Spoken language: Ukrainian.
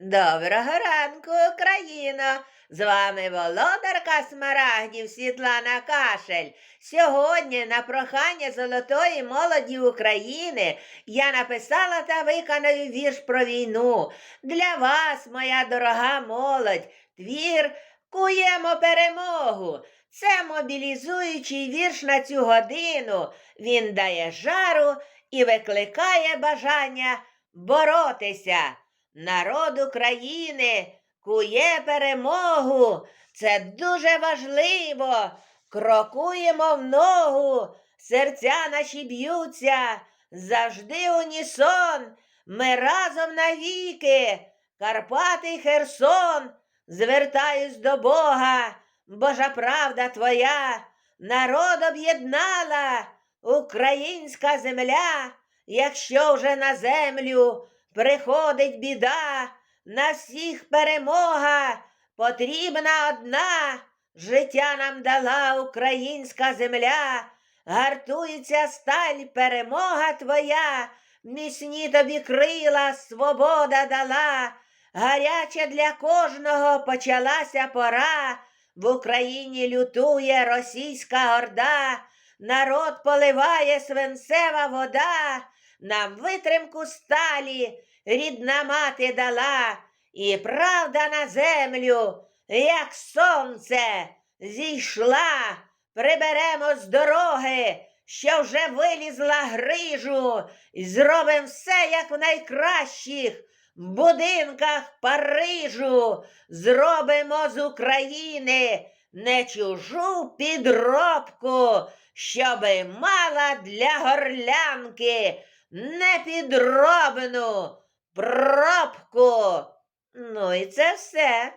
Доброго ранку, Україно! З вами володарка Смарагдів Світлана Кашель. Сьогодні на прохання золотої молоді України я написала та виконаю вірш про війну. Для вас, моя дорога молодь, твір Куємо перемогу. Це мобілізуючий вірш на цю годину. Він дає жару і викликає бажання боротися. Народ України кує перемогу. Це дуже важливо. Крокуємо в ногу, серця наші б'ються, завжди унісон. Ми разом навіки, Карпати Херсон. Звертаюсь до Бога, Божа правда твоя, народ об'єднала, українська земля, якщо вже на землю приходить біда, на всіх перемога потрібна одна. Життя нам дала українська земля, гартується сталь, перемога твоя, міцні тобі крила, свобода дала, гаряча для кожного почалася пора. В Україні лютує російська орда, народ поливає свинцева вода, нам витримку сталі рідна мати дала, і правда на землю, як сонце, зійшла, приберемо з дороги, що вже вилізла грижу, і зробимо все, як в найкращих будинках Парижу, зробимо з України не чужу підробку, щоби мала для горлянки не підробну пробку. Ну і це все.